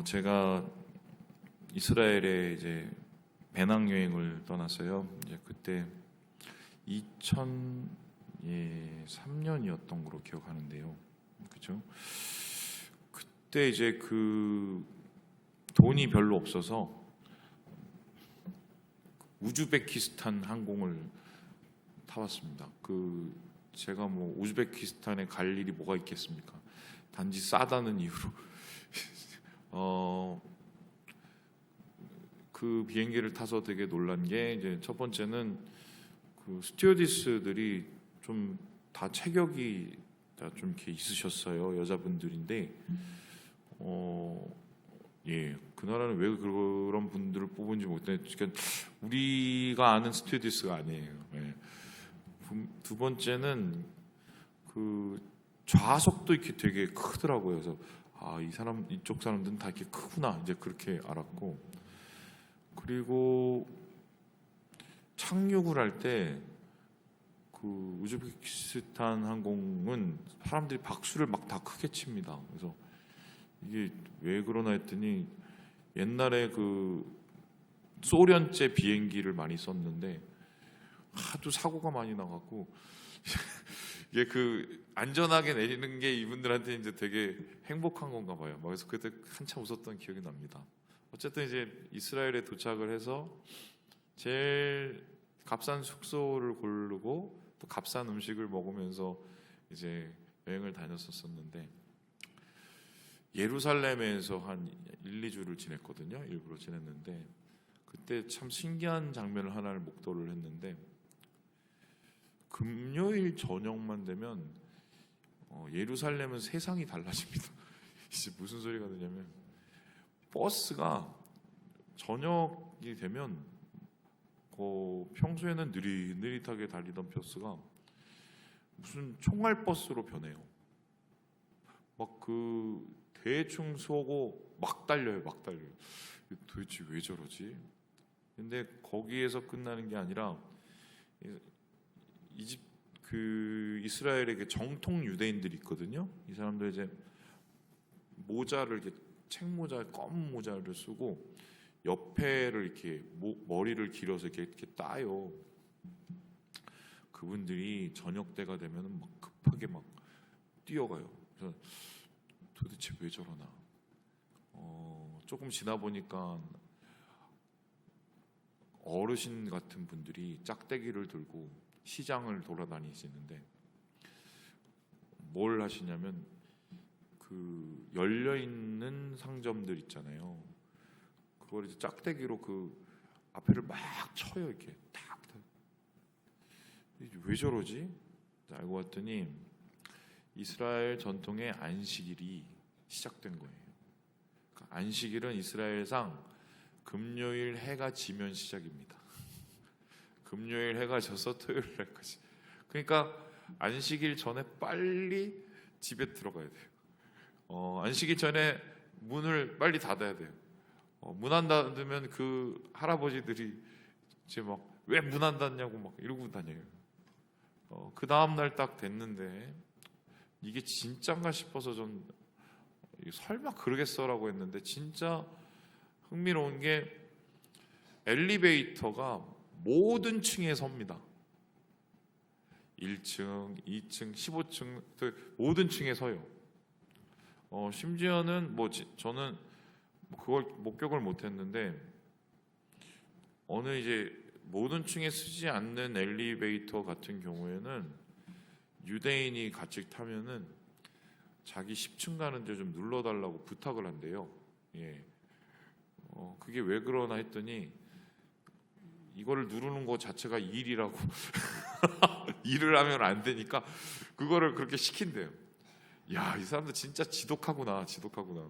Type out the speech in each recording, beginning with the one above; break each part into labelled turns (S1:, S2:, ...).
S1: 어, 제가 이스라엘에 이제 배낭 여행을 떠났어요. 이제 그때 2003년이었던 걸로 기억하는데요. 그죠? 그때 이제 그 돈이 별로 없어서 우즈베키스탄 항공을 타봤습니다. 그 제가 뭐 우즈베키스탄에 갈 일이 뭐가 있겠습니까? 단지 싸다는 이유로 어, 그 비행기를 타서 되게 놀란 게 이제 첫 번째는 그 스튜어디스들이 좀 다 체격이 다 좀 이렇게 있으셨어요 여자분들인데 어, 예, 그 나라는 왜 그런 분들을 뽑은지 모르겠는데 그러니까 우리가 아는 스튜어디스가 아니에요. 예. 두- 두 번째는 그 좌석도 이렇게 되게 크더라고요. 그래서 아, 이 사람 이쪽 사람들은 다 이렇게 크구나 이제 그렇게 알았고 그리고 착륙을 할 때 그 우즈베키스탄 항공은 사람들이 박수를 막 다 크게 칩니다. 그래서 이게 왜 그러나 했더니 옛날에 그 소련제 비행기를 많이 썼는데 하도 사고가 많이 나갖고 이게 그 안전하게 내리는 게 이분들한테 이제 되게 행복한 건가 봐요. 막 그래서 그때 한참 웃었던 기억이 납니다. 어쨌든 이제 이스라엘에 도착을 해서 제일 값싼 숙소를 고르고 또 값싼 음식을 먹으면서 이제 여행을 다녔었었는데 예루살렘에서 한 1, 2주를 지냈거든요. 일부러 지냈는데 그때 참 신기한 장면을 하나를 목도를 했는데 금요일 저녁만 되면 어, 예루살렘은 세상이 달라집니다. 이제 무슨 소리가 되냐면 버스가 저녁이 되면 그 평소에는 느릿느릿하게 달리던 버스가 무슨 총알 버스로 변해요. 막 그 대충 쏘고 막 달려요, 막 달려요. 도대체 왜 저러지? 근데 거기에서 끝나는 게 아니라 이집 그 이스라엘의 그 정통 유대인들이 있거든요. 이 사람들 이제 모자를 이렇게 책모자 검은 모자를 쓰고 옆에를 이렇게 모- 머리를 길어서 이렇게, 이렇게 따요. 그분들이 저녁 때가 되면 막 급하게 막 뛰어가요. 그래서 도대체 왜 저러나? 어, 조금 지나 보니까 어르신 같은 분들이 짝대기를 들고 시장을 돌아다니시는데 뭘 하시냐면 그 열려 있는 상점들 있잖아요. 그걸 이제 짝대기로 그 앞에를 막 쳐요 이렇게 탁. 탁. 왜 저러지? 알고 봤더니 이스라엘 전통의 안식일이 시작된 거예요. 그러니까 안식일은 이스라엘상 금요일 해가 지면 시작입니다. 금요일 해가 져서 토요일 날까지. 그러니까 안식일 전에 빨리 집에 들어가야 돼요. 어, 안식일 전에 문을 빨리 닫아야 돼요. 어, 문안 닫으면 그 할아버지들이 이제 막 왜 문 안 닫냐고 막 이러고 다녀요. 어, 그 다음 날 딱 됐는데 이게 진짠가 싶어서 좀 설마 그러겠어라고 했는데 진짜 흥미로운 게 엘리베이터가 모든 층에 섭니다. 1층, 2층, 15층 모든 층에 서요. 어, 심지어는 뭐 지- 저는 그걸 목격을 못했는데 어느 이제 모든 층에 쓰지 않는 엘리베이터 같은 경우에는 유대인이 같이 타면은 자기 10층 가는데 좀 눌러달라고 부탁을 한대요. 예. 어, 그게 왜 그러나 했더니 이거를 누르는 것 자체가 일이라고 일을 하면 안 되니까 그거를 그렇게 시킨대요. 야, 이 사람들 진짜 지독하구나, 지독하구나.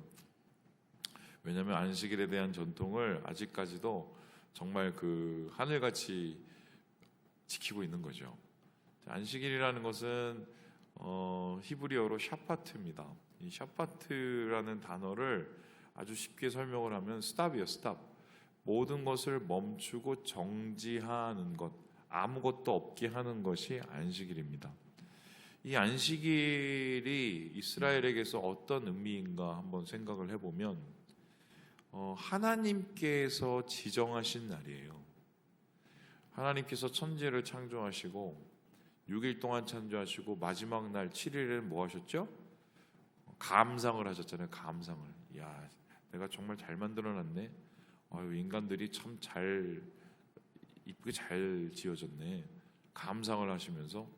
S1: 왜냐하면 안식일에 대한 전통을 아직까지도 정말 그 하늘같이 지키고 있는 거죠. 자, 안식일이라는 것은 어, 히브리어로 샤파트입니다. 이 샤파트라는 단어를 아주 쉽게 설명을 하면 스탑이요, 스탑. 모든 것을 멈추고 정지하는 것, 아무것도 없게 하는 것이 안식일입니다. 이 안식일이 이스라엘에게서 어떤 의미인가 한번 생각을 해보면 어, 하나님께서 지정하신 날이에요. 하나님께서 천지를 창조하시고 6일 동안 창조하시고 마지막 날 7일에는 뭐 하셨죠? 감상을 하셨잖아요. 감상을. 야, 내가 정말 잘 만들어 놨네. 아유, 인간들이 참 잘 이쁘게 잘 지어졌네. 감상을 하시면서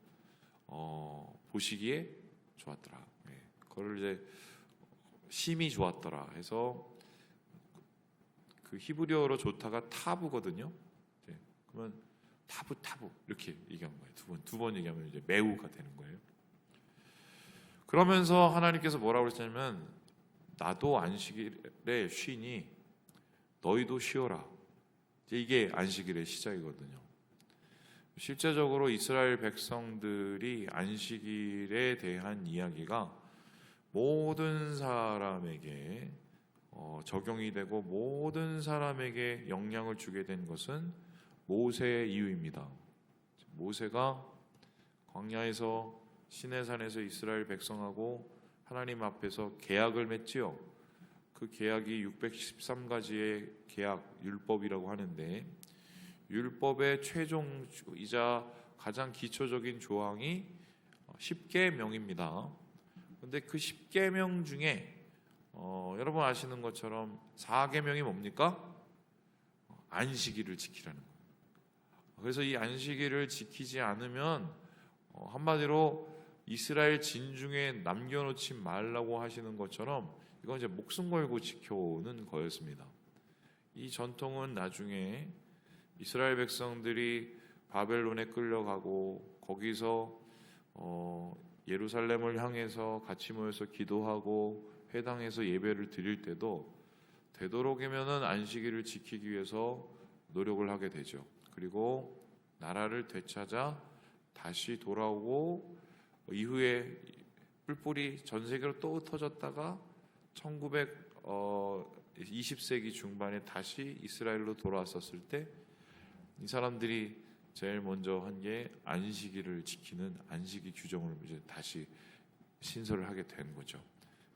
S1: 어, 보시기에 좋았더라. 예, 그걸 이제 심히 좋았더라 해서 그 히브리어로 좋다가 타부거든요. 이제 그러면 타부 타부 이렇게 얘기한 거예요. 두 번 두 번 얘기하면 이제 매우가 되는 거예요. 그러면서 하나님께서 뭐라고 그랬냐면 나도 안식일에 쉬니 너희도 쉬어라. 이게 안식일의 시작이거든요. 실제적으로 이스라엘 백성들이 안식일에 대한 이야기가 모든 사람에게 어, 적용이 되고 모든 사람에게 영향을 주게 된 것은 모세의 이유입니다. 모세가 광야에서 시내산에서 이스라엘 백성하고 하나님 앞에서 계약을 맺지요. 그 계약이 613가지의 계약 율법이라고 하는데 율법의 최종이자 가장 기초적인 조항이 10계명입니다. 근데 그 10계명 중에 어, 여러분 아시는 것처럼 4계명이 뭡니까? 어, 안식일을 지키라는 거예요. 그래서 이 안식일을 지키지 않으면 어, 한마디로 이스라엘 진중에 남겨놓지 말라고 하시는 것처럼 이건 이제 목숨 걸고 지켜오는 거였습니다. 이 전통은 나중에 이스라엘 백성들이 바벨론에 끌려가고 거기서 어, 예루살렘을 향해서 같이 모여서 기도하고 회당에서 예배를 드릴 때도 되도록이면은 안식일을 지키기 위해서 노력을 하게 되죠. 그리고 나라를 되찾아 다시 돌아오고 이후에 뿔뿔이 전 세계로 또 흩어졌다가 1920세기 중반에 다시 이스라엘로 돌아왔었을 때 이 사람들이 제일 먼저 한 게 안식일을 지키는 안식일 규정을 이제 다시 신설을 하게 된 거죠.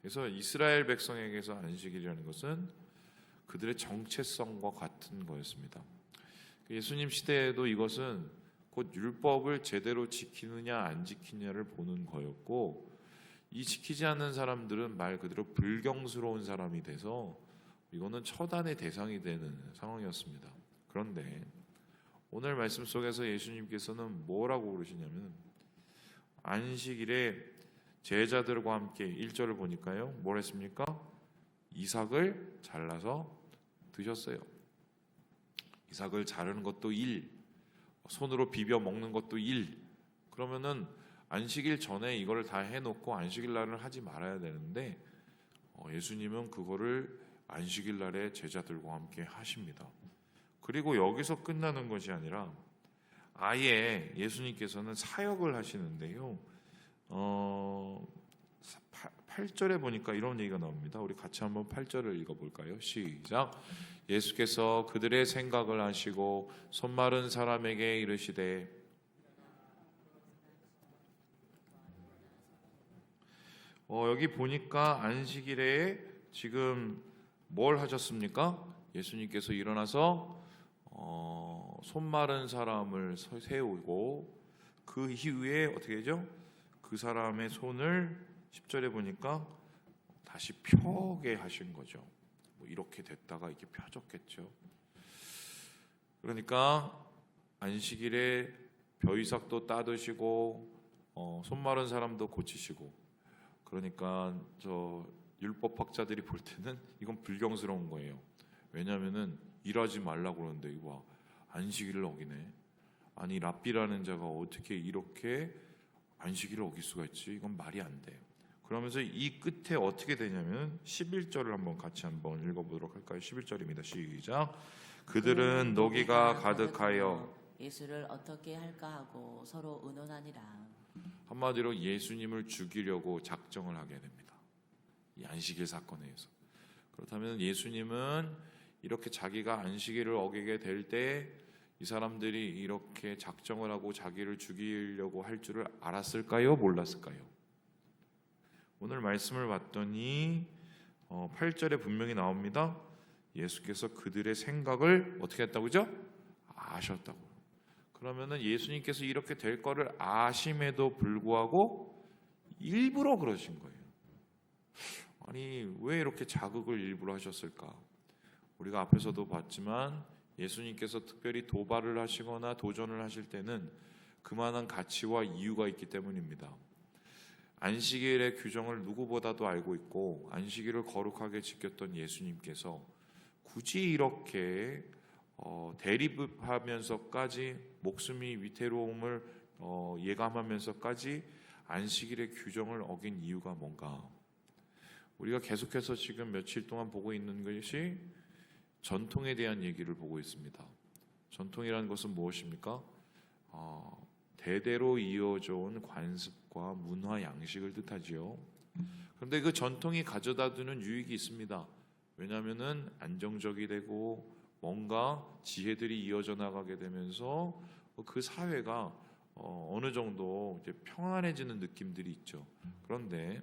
S1: 그래서 이스라엘 백성에게서 안식일이라는 것은 그들의 정체성과 같은 거였습니다. 예수님 시대에도 이것은 곧 율법을 제대로 지키느냐 안 지키느냐를 보는 거였고 이 지키지 않는 사람들은 말 그대로 불경스러운 사람이 돼서 이거는 처단의 대상이 되는 상황이었습니다. 그런데 오늘 말씀 속에서 예수님께서는 뭐라고 그러시냐면 안식일에 제자들과 함께 1절을 보니까요. 뭘 했습니까? 이삭을 잘라서 드셨어요. 이삭을 자르는 것도 일, 손으로 비벼 먹는 것도 일. 그러면은 안식일 전에 이거를 다 해놓고 안식일 날은 하지 말아야 되는데 어, 예수님은 그거를 안식일 날에 제자들과 함께 하십니다. 그리고 여기서 끝나는 것이 아니라 아예 예수님께서는 사역을 하시는데요. 어, 8절에 보니까 이런 얘기가 나옵니다. 우리 같이 한번 8절을 읽어볼까요? 시작. 예수께서 그들의 생각을 하시고 손마른 사람에게 이르시되 어, 여기 보니까 안식일에 지금 뭘 하셨습니까? 예수님께서 일어나서 어, 손 마른 사람을 세우고 그 이후에 어떻게 되죠? 그 사람의 손을 10절에 보니까 다시 펴게 하신 거죠. 뭐 이렇게 됐다가 이렇게 펴졌겠죠. 그러니까 안식일에 벼이삭도 따드시고 어, 손 마른 사람도 고치시고 그러니까 저 율법학자들이 볼 때는 이건 불경스러운 거예요. 왜냐하면은 일하지 말라고 그러는데 이거 봐. 안식일을 어기네. 아니 랍비라는 자가 어떻게 이렇게 안식일을 어길 수가 있지? 이건 말이 안 돼. 그러면서 이 끝에 어떻게 되냐면 11절을 한번 같이 한번 읽어보도록 할까요? 11절입니다. 시작. 그들은 노기가 가득하여
S2: 예수를 어떻게 할까 하고 서로 의논하니라.
S1: 한마디로 예수님을 죽이려고 작정을 하게 됩니다. 이 안식일 사건에 의해서. 그렇다면 예수님은 이렇게 자기가 안식일을 어기게 될 때 이 사람들이 이렇게 작정을 하고 자기를 죽이려고 할 줄을 알았을까요? 몰랐을까요? 오늘 말씀을 봤더니 어, 8절에 분명히 나옵니다. 예수께서 그들의 생각을 어떻게 했다고죠? 아셨다고. 그러면은 예수님께서 이렇게 될 거를 아심에도 불구하고 일부러 그러신 거예요. 아니 왜 이렇게 자극을 일부러 하셨을까? 우리가 앞에서도 봤지만 예수님께서 특별히 도발을 하시거나 도전을 하실 때는 그만한 가치와 이유가 있기 때문입니다. 안식일의 규정을 누구보다도 알고 있고 안식일을 거룩하게 지켰던 예수님께서 굳이 이렇게 어, 대립하면서까지 목숨이 위태로움을 어, 예감하면서까지 안식일의 규정을 어긴 이유가 뭔가? 우리가 계속해서 지금 며칠 동안 보고 있는 것이 전통에 대한 얘기를 보고 있습니다. 전통이라는 것은 무엇입니까? 어, 대대로 이어져 온 관습과 문화 양식을 뜻하지요. 그런데 그 전통이 가져다 두는 유익이 있습니다. 왜냐하면은 안정적이 되고 뭔가 지혜들이 이어져 나가게 되면서 그 사회가 어, 어느 정도 이제 평안해지는 느낌들이 있죠. 그런데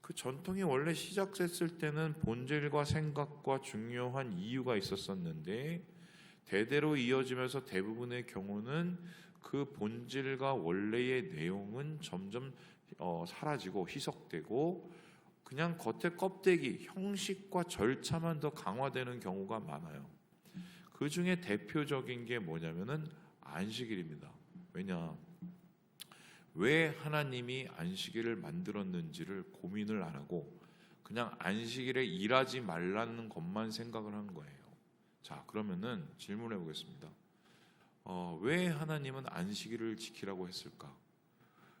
S1: 그 전통이 원래 시작됐을 때는 본질과 생각과 중요한 이유가 있었었는데 대대로 이어지면서 대부분의 경우는 그 본질과 원래의 내용은 점점 어, 사라지고 희석되고 그냥 겉에 껍데기 형식과 절차만 더 강화되는 경우가 많아요. 그 중에 대표적인 게 뭐냐면은 안식일입니다. 왜냐? 왜 하나님이 안식일을 만들었는지를 고민을 안 하고 그냥 안식일에 일하지 말라는 것만 생각을 한 거예요. 자, 그러면은 질문해 보겠습니다. 어, 왜 하나님은 안식일을 지키라고 했을까?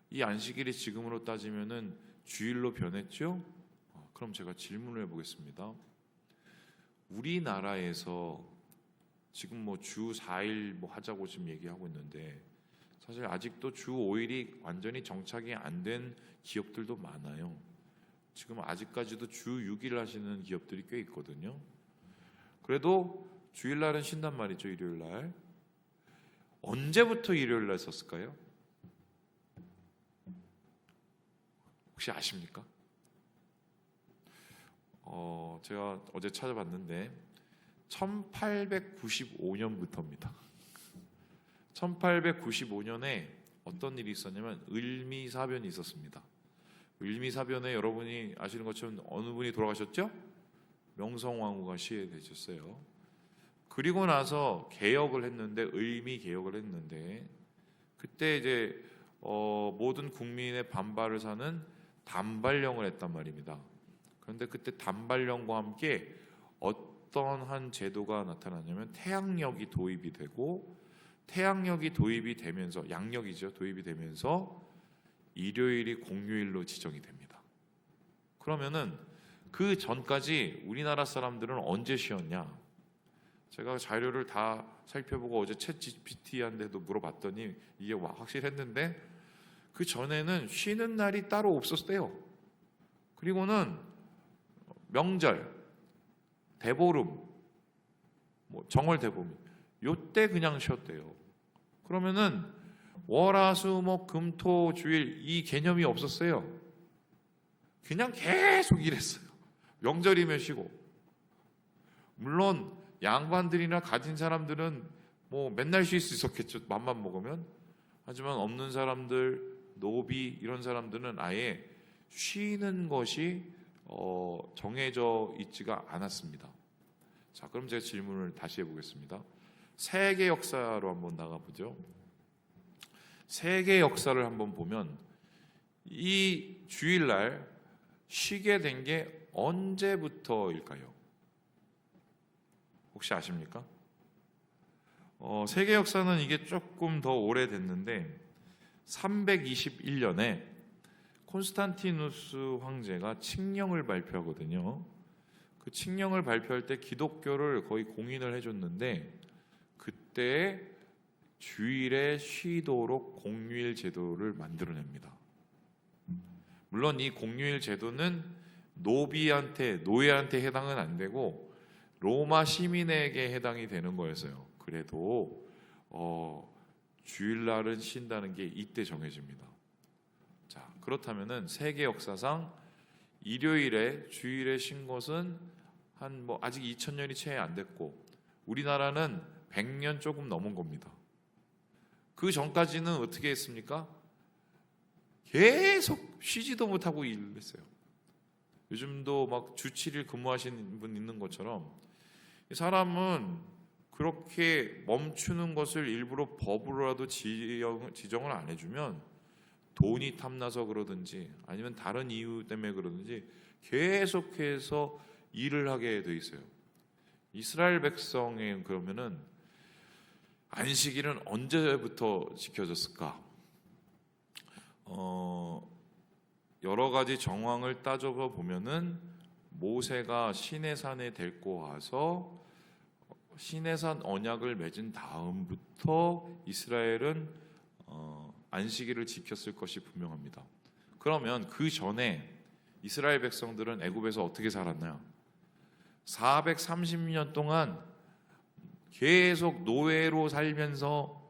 S1: 이 안식일이 지금으로 따지면은 주일로 변했죠? 어, 그럼 제가 질문을 해 보겠습니다. 우리나라에서 지금 뭐 주 4일 뭐 하자고 지금 얘기하고 있는데 사실 아직도 주 5일이 완전히 정착이 안 된 기업들도 많아요. 지금 아직까지도 주 6일 하시는 기업들이 꽤 있거든요. 그래도 주일날은 쉰단 말이죠, 일요일날. 언제부터 일요일날 썼을까요? 혹시 아십니까? 어, 제가 어제 찾아봤는데 1895년부터입니다. 1895년에 어떤 일이 있었냐면 을미사변이 있었습니다. 을미사변에 여러분이 아시는 것처럼 어느 분이 돌아가셨죠? 명성황후가 시해되셨어요. 그리고 나서 개혁을 했는데 을미 개혁을 했는데 그때 이제 어, 모든 국민의 반발을 사는 단발령을 했단 말입니다. 그런데 그때 단발령과 함께 어 떤 한 제도가 나타나냐면 태양력이 도입이 되고 태양력이 도입이 되면서 양력이죠 도입이 되면서 일요일이 공휴일로 지정이 됩니다. 그러면은 그 전까지 우리나라 사람들은 언제 쉬었냐? 제가 자료를 다 살펴보고 어제 챗 GPT한테도 물어봤더니 이게 와- 확실했는데 그 전에는 쉬는 날이 따로 없었대요. 그리고는 명절, 대보름, 뭐 정월 대보름 요때 그냥 쉬었대요. 그러면은 월화수목 금토 주일 이 개념이 없었어요. 그냥 계속 일했어요. 명절이면 쉬고. 물론 양반들이나 가진 사람들은 뭐 맨날 쉴 수 있었겠죠. 맘만 먹으면. 하지만 없는 사람들, 노비 이런 사람들은 아예 쉬는 것이 어, 정해져 있지가 않았습니다. 자, 그럼 제가 질문을 다시 해보겠습니다. 세계 역사로 한번 나가보죠. 세계 역사를 한번 보면 이 주일날 쉬게 된 게 언제부터일까요? 혹시 아십니까? 어, 세계 역사는 이게 조금 더 오래됐는데 321년에 콘스탄티누스 황제가 칙령을 발표하거든요. 그 칙령을 발표할 때 기독교를 거의 공인을 해줬는데 그때 주일에 쉬도록 공휴일 제도를 만들어냅니다. 물론 이 공휴일 제도는 노비한테 노예한테 해당은 안 되고 로마 시민에게 해당이 되는 거였어요. 그래도 어, 주일날은 쉰다는 게 이때 정해집니다. 자 그렇다면은 세계 역사상 일요일에 주일에 쉰 것은 한 뭐 아직 2000년이 채 안 됐고 우리나라는 100년 조금 넘은 겁니다. 그 전까지는 어떻게 했습니까? 계속 쉬지도 못하고 일을 했어요. 요즘도 막 주 7일 근무하시는 분 있는 것처럼 이 사람은 그렇게 멈추는 것을 일부러 법으로라도 지정, 지정을 안 해주면 돈이 탐나서 그러든지 아니면 다른 이유 때문에 그러든지 계속해서 일을 하게 돼 있어요. 이스라엘 백성의 그러면은 안식일은 언제부터 지켜졌을까? 어, 여러 가지 정황을 따져서 보면은 모세가 시내산에 데리고 와서 시내산 언약을 맺은 다음부터 이스라엘은 어, 안식일을 지켰을 것이 분명합니다. 그러면 그 전에 이스라엘 백성들은 애굽에서 어떻게 살았나요? 430년 동안 계속 노예로 살면서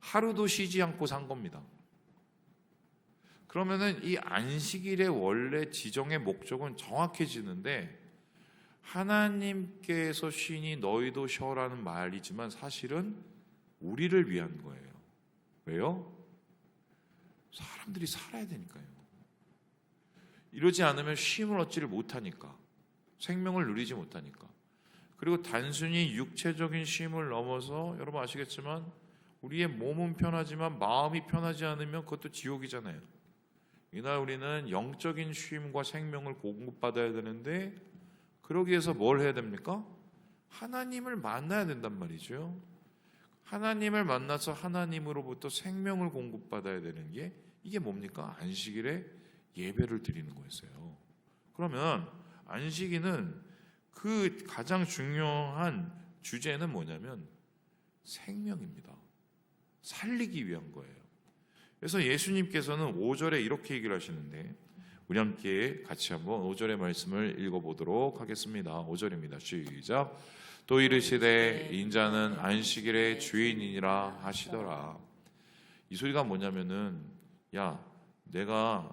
S1: 하루도 쉬지 않고 산 겁니다. 그러면은 이 안식일의 원래 지정의 목적은 정확해지는데 하나님께서 쉬니 너희도 쉬어라는 말이지만 사실은 우리를 위한 거예요. 왜요? 사람들이 살아야 되니까요. 이러지 않으면 쉼을 얻지를 못하니까. 생명을 누리지 못하니까. 그리고 단순히 육체적인 쉼을 넘어서 여러분 아시겠지만 우리의 몸은 편하지만 마음이 편하지 않으면 그것도 지옥이잖아요. 이날 우리는 영적인 쉼과 생명을 공급받아야 되는데 그러기 위해서 뭘 해야 됩니까? 하나님을 만나야 된단 말이죠. 하나님을 만나서 하나님으로부터 생명을 공급받아야 되는 게 이게 뭡니까? 안식일에 예배를 드리는 거였어요. 그러면 안식일은 그 가장 중요한 주제는 뭐냐면 생명입니다. 살리기 위한 거예요. 그래서 예수님께서는 5절에 이렇게 얘기를 하시는데 우리 함께 같이 한번 5절의 말씀을 읽어보도록 하겠습니다. 5절입니다. 시작. 또 이르시되 인자는 안식일의 주인이니라 하시더라. 이 소리가 뭐냐면은 야 내가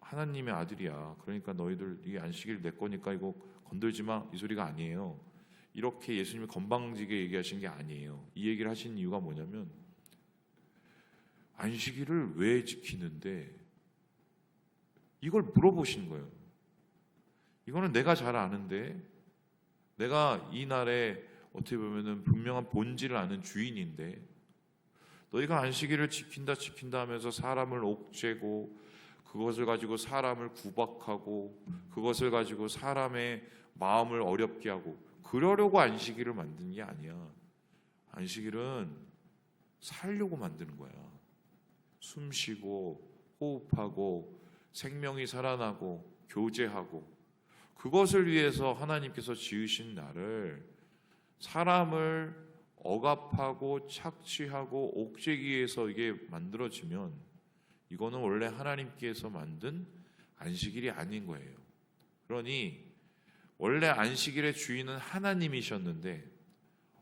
S1: 하나님의 아들이야. 그러니까 너희들 이 안식일 내 거니까 이거 건들지 마. 이 소리가 아니에요. 이렇게 예수님이 건방지게 얘기하신 게 아니에요. 이 얘기를 하신 이유가 뭐냐면 안식일을 왜 지키는데 이걸 물어보신 거예요. 이거는 내가 잘 아는데 내가 이 날에 어떻게 보면은 분명한 본질을 아는 주인인데 너희가 안식일을 지킨다 지킨다 하면서 사람을 옥죄고 그것을 가지고 사람을 구박하고 그것을 가지고 사람의 마음을 어렵게 하고 그러려고 안식일을 만든 게 아니야. 안식일은 살려고 만드는 거야. 숨 쉬고 호흡하고 생명이 살아나고 교제하고 그것을 위해서 하나님께서 지으신 날을 사람을 억압하고 착취하고 옥죄기 위해서 이게 만들어지면 이거는 원래 하나님께서 만든 안식일이 아닌 거예요. 그러니 원래 안식일의 주인은 하나님이셨는데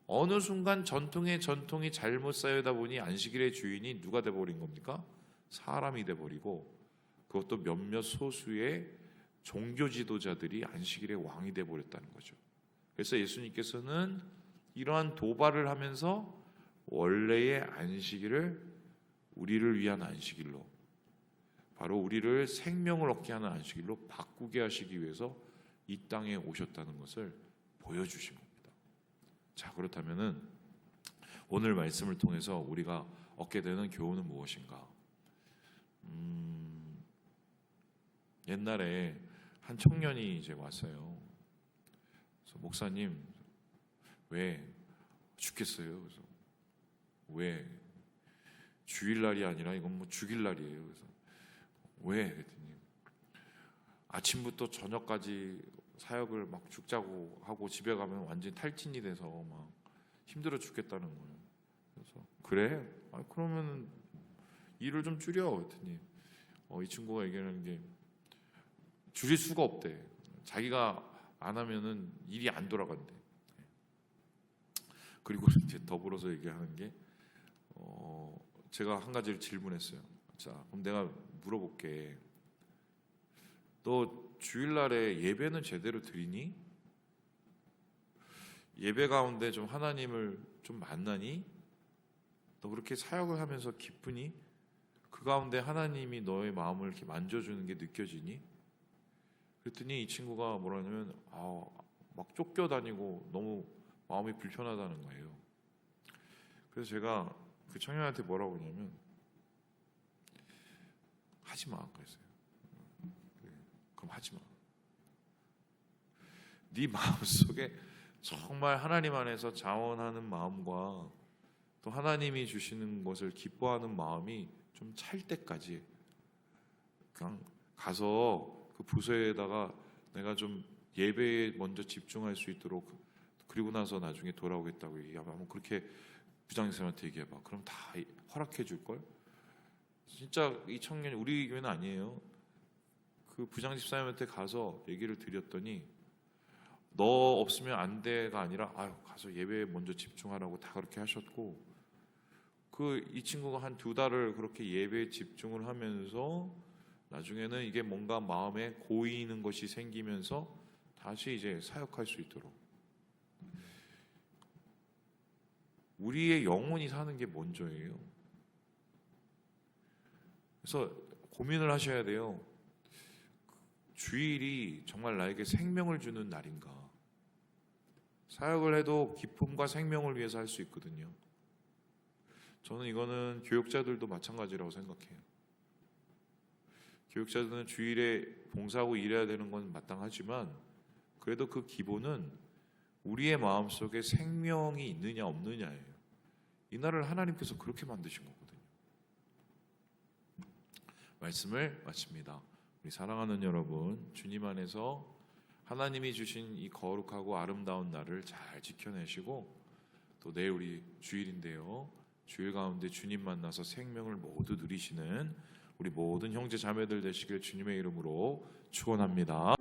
S1: 어느 순간 전통의 전통이 잘못 쌓여다 보니 안식일의 주인이 누가 돼버린 겁니까? 사람이 돼버리고 그것도 몇몇 소수의 종교 지도자들이 안식일의 왕이 돼 버렸다는 거죠. 그래서 예수님께서는 이러한 도발을 하면서 원래의 안식일을 우리를 위한 안식일로 바로 우리를 생명을 얻게 하는 안식일로 바꾸게 하시기 위해서 이 땅에 오셨다는 것을 보여주신 겁니다. 자 그렇다면은 오늘 말씀을 통해서 우리가 얻게 되는 교훈은 무엇인가? 음, 옛날에 한 청년이 이제 왔어요. 그래서 목사님 왜 죽겠어요? 그래서 왜 주일 날이 아니라 이건 뭐 죽일 날이에요. 그래서 왜? 그랬더니 아침부터 저녁까지 사역을 막 죽자고 하고 집에 가면 완전히 탈진이 돼서 막 힘들어 죽겠다는 거예요. 그래서 그래? 아 그러면 일을 좀 줄여. 그랬더니 어, 이 친구가 얘기하는 게 줄일 수가 없대. 자기가 안 하면은 일이 안 돌아간대. 그리고 이제 더불어서 얘기하는 게 어, 제가 한 가지를 질문했어요. 자, 그럼 내가 물어볼게. 너 주일날에 예배는 제대로 드리니? 예배 가운데 좀 하나님을 좀 만나니? 너 그렇게 사역을 하면서 기쁘니? 그 가운데 하나님이 너의 마음을 이렇게 만져주는 게 느껴지니? 그랬더니 이 친구가 뭐라냐면 아, 막 쫓겨 다니고 너무 마음이 불편하다는 거예요. 그래서 제가 그 청년한테 뭐라고 했냐면 하지 마 그랬어요. 그래, 그럼 하지 마. 네 마음 속에 정말 하나님 안에서 자원하는 마음과 또 하나님이 주시는 것을 기뻐하는 마음이 좀 찰 때까지 그냥 가서 그 부서에다가 내가 좀 예배에 먼저 집중할 수 있도록 그리고 나서 나중에 돌아오겠다고 얘기하면 그렇게 부장님한테 얘기해봐. 그럼 다 허락해 줄 걸. 진짜 이 청년이 우리 교회는 아니에요. 그 부장 집사님한테 가서 얘기를 드렸더니 너 없으면 안 돼가 아니라 아유 가서 예배에 먼저 집중하라고 다 그렇게 하셨고 그 이 친구가 한 두 달을 그렇게 예배에 집중을 하면서 나중에는 이게 뭔가 마음에 고이는 것이 생기면서 다시 이제 사역할 수 있도록 우리의 영혼이 사는 게 먼저예요. 그래서 고민을 하셔야 돼요. 주일이 정말 나에게 생명을 주는 날인가? 사역을 해도 기쁨과 생명을 위해서 할 수 있거든요. 저는 이거는 교육자들도 마찬가지라고 생각해요. 교육자들은 주일에 봉사하고 일해야 되는 건 마땅하지만 그래도 그 기본은 우리의 마음 속에 생명이 있느냐 없느냐예요. 이 나라를 하나님께서 그렇게 만드신 거거든요. 말씀을 마칩니다. 우리 사랑하는 여러분, 주님 안에서 하나님이 주신 이 거룩하고 아름다운 날을 잘 지켜내시고 또 내일 우리 주일인데요. 주일 가운데 주님 만나서 생명을 모두 누리시는 우리 모든 형제 자매들 되시길 주님의 이름으로 축원합니다.